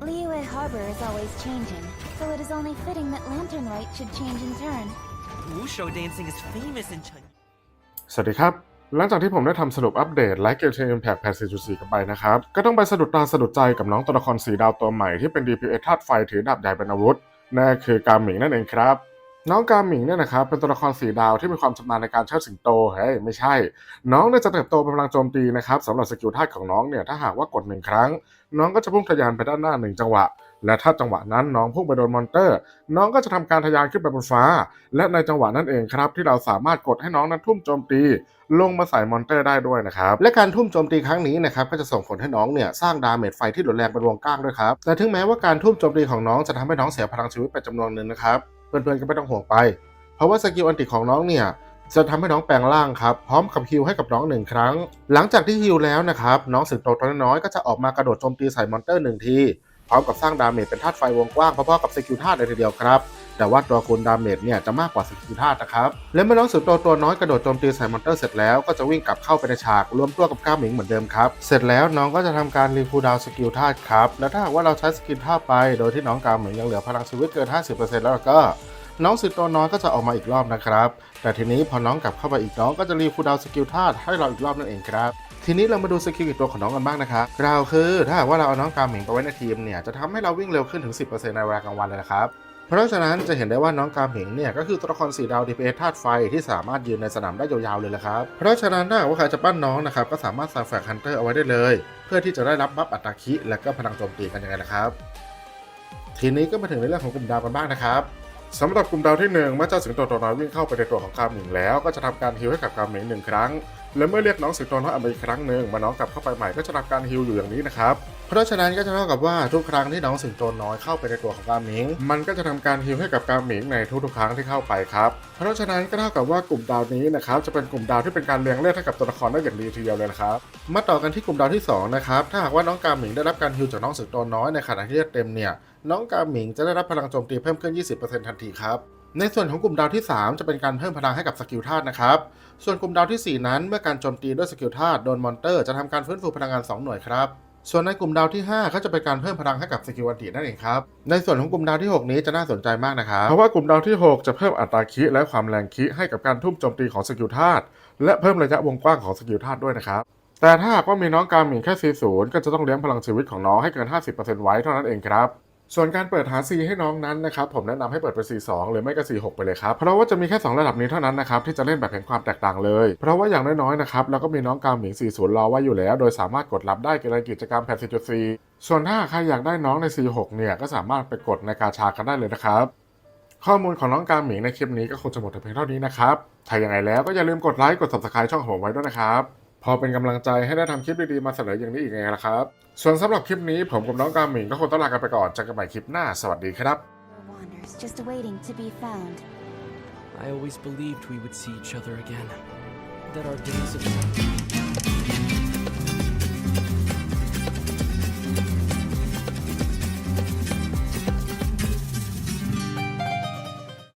Liyue Harbor is always changing, so it is only fitting that Lantern Light should change in turn. Wushu dancing is famous in China. สวัสดีครับ หลังจากที่ผมได้ทำสรุปอัปเดตไลฟ์เกมเชน Impact แพท4.4 กันไปนะครับ ก็ต้องไปสะดุดตาสะดุดใจกับน้องตัวละครสีดาวตัวใหม่ที่เป็น DPS ธาตุไฟถือดาบใหญ่เป็นอาวุธนั่นคือกาหมิงนั่นเองครับ น้องกาหมิงเนี่ยนะครับเป็นตัวละครสีดาวที่มีความชำนาญในการเชิดสิงโตเฮ้ยไม่ใช่ น้องเนี่ยจะเติบโตเป็นพลังโจมตีนะครับสำหรับสกิลธาของน้องเนี่ยถ้าหากว่ากดหนึ่งครั้ง น้องก็จะพุ่งทะยานไปด้านหน้าหนึ่งจังหวะ และถ้าจังหวะนั้นน้องพุ่งไปโดนมอนเตอร์ น้องก็จะทำการทะยานขึ้นไปบนฟ้า และในจังหวะนั้นเองครับที่เราสามารถกดให้น้องนั้นทุ่มโจมตีลงมาใส่มอนเตอร์ได้ด้วยนะครับ และการทุ่มโจมตีครั้งนี้นะครับก็จะส่งผลให้น้องเนี่ยสร้างดาเมจไฟที่รุนแรงเป็นวงกว้างด้วยครับแต่ถึงแม้ว่าการทุ่มโจมตีของน้องจะทำให้น้องเสียพลังชีวิตไปจำนวนหนึ่งนะครับ เพื่อนๆก็ไม่ต้องห่วงไป เพราะว่าสกิลอันติของน้องเนี่ยจะทำให้น้องแปลงร่างครับ พร้อมกับฮิลให้กับน้องหนึ่งครั้ง หลังจากที่ฮิลแล้วนะครับ น้องสิงโตตัวน้อยก็จะออกมากระโดดโจมตีใส่มอนเตอร์หนึ่งที พร้อมกับสร้างดาเมจเป็นธาตุไฟวงกว้างพอๆกับสกิลธาตุเลยทีเดียวครับ แต่ว่าตัวคูณดาเมจเนี่ยจะมากกว่าสกิลธาตุนะครับ และเมื่อน้องสิงโตตัวน้อยกระโดดโจมตีใส่มอนเตอร์เสร็จแล้วก็จะวิ่งกลับเข้าไปในฉากรวมตัวกับก้าหมิงเหมือนเดิมครับ เสร็จแล้วน้องก็จะทำการรีคูดาวสกิลธาตุครับ และถ้าหากว่าเราใช้สกิลธาตุไป โดยที่น้องก้าหมิงยังเหลือพลังชีวิตเกิน 50%แล้วก็น้องสิงโตน้อยก็จะออกมาอีกรอบนะครับ แต่ทีนี้พอน้องกลับเข้าไปอีกน้องก็จะรีคูดาวสกิลธาตุให้เราอีกรอบนั่นเองครับ ทีนี้เรามาดูสกิลอีกตัวของน้องกันบ้างนะครับกล่าวคือ ถ้าว่าเราเอาน้องกาหมิงไปไว้ในทีมเนี่ยจะทำให้เราวิ่งเร็วขึ้นถึง 10%ในเวลากลางวันเลยนะครับ เพราะฉะนั้นจะเห็นได้ว่าน้องกาหมิงเนี่ยก็คือตัวละครสีดาว DPS ธาตุไฟที่สามารถยืนในสนามได้ยาวๆเลยละครับ เพราะฉะนั้นถ้าว่าใครจะปั้นน้องนะครับก็สามารถใส่แฟกฮันเตอร์เอาไว้ได้เลย เพื่อที่จะได้รับบัฟอัตราคิและก็พลังโจมตีกันยังไงนะครับ ทีนี้ก็มาถึงในเรื่องของกลุ่มดาวกันบ้างนะครับสำหรับกลุ่มดาวที่หนึ่งเมื่อเจ้าสิงโตตัวน้อยวิ่งเข้าไปในตัวของกาหมิงแล้วก็จะทำการฮิลให้กับกาหมิงหนึ่งครั้งและเมื่อเรียกน้องสิงโตน้อยออกมาอีกครั้งหนึ่งมาน้องกลับเข้าไปใหม่ก็จะทำการฮิลอยู่อย่างนี้นะครับ เพราะฉะนั้นก็จะเท่ากับว่าทุกครั้งที่น้องสิงโตน้อยเข้าไปในตัวของกาหมิง มันก็จะทำการฮิลให้กับกาหมิงในทุกๆครั้งที่เข้าไปครับ เพราะฉะนั้นก็เท่ากับว่ากลุ่มดาวนี้นะครับจะเป็นกลุ่มดาวที่เป็นการเลี้ยงเลือดให้กับตัวละครได้อย่างดีทีเดียวเลยนะครับ มาต่อกันที่กลุ่มดาวที่สองนะครับ ถ้าหากว่าน้องกาหมิงได้รับการฮิลจากน้องสิงโตน้อยในขณะที่เลือดเต็มเนี่ย น้องกาหมิงจะได้รับพลังโจมตีเพิ่มขึ้น 20%ทันทีครับ ในส่วนของกลุ่มดาวที่ 3 จะเป็นการเพิ่มพลังให้กับสกิลธาตุนะครับ ส่วนกลุ่มดาวทีสี่4 นั้น เมื่อการโจมตีด้วยสกิลธาตุโดนมอนเตอร์จะทำการฟื้นฟูพลังงาน 2 หน่วยครับ ส่วนในกลุ่มดาวที่ 5 ก็จะเป็นการเพิ่มพลังให้กับสกิลอันตินั่นเองครับ ในส่วนของกลุ่มดาวที่ 6 นี้จะน่าสนใจมากนะครับ เพราะว่ากลุ่มดาวที่ 6 จะเพิ่มอัตราคิและความแรงคิให้กับการทุ่มโจมตีของสกิลธาตุและเพิ่มระยะวงกว้างของสกิลธาตุด้วยนะครับ แต่ถ้าหากว่ามีน้องกาหมิแค่40ก็จะต้องเลี้ยงพลังชีวิตของน้องให้เกิน 50%ไว้เท่านั้นเองครับ ส่วนการเปิดหา C ให้น้องนั้นนะครับผมแนะนำให้เปิดเป็น C2 หรือไม่ก็ C6 ไปเลยครับ เพราะว่าจะมีแค่ 2 ระดับนี้เท่านั้นนะครับที่จะเล่นแบบเห็นความแตกต่างเลย เพราะว่าอย่างน้อยๆนะครับเราก็มีน้องกาหมิง40รอไว้อยู่แล้ว โดยสามารถกดรับได้ในกิจกรรมแพท4.4ส่วนถ้าใครอยากได้น้องใน C6 เนี่ยก็สามารถไปกดในกาชากันได้เลยนะครับข้อมูลของน้องกาหมิงในคลิปนี้ก็คงจะหมดแต่เพียงเท่านี้นะครับถ้าอย่างไรแล้วก็อย่าลืมกดไลค์กด subscribe ช่องของผมไว้ด้วยนะครับ พอเป็นกำลังใจให้ได้ทำคลิปดีๆมาเสนออย่างนี้อีกไงล่ะครับ ส่วนสำหรับคลิปนี้ผมกับน้องกาหมิงก็คงต้องลากันไปก่อนเจอกันใหม่คลิปหน้าสวัสดีครับ I always believed we would see each other again. That our days of...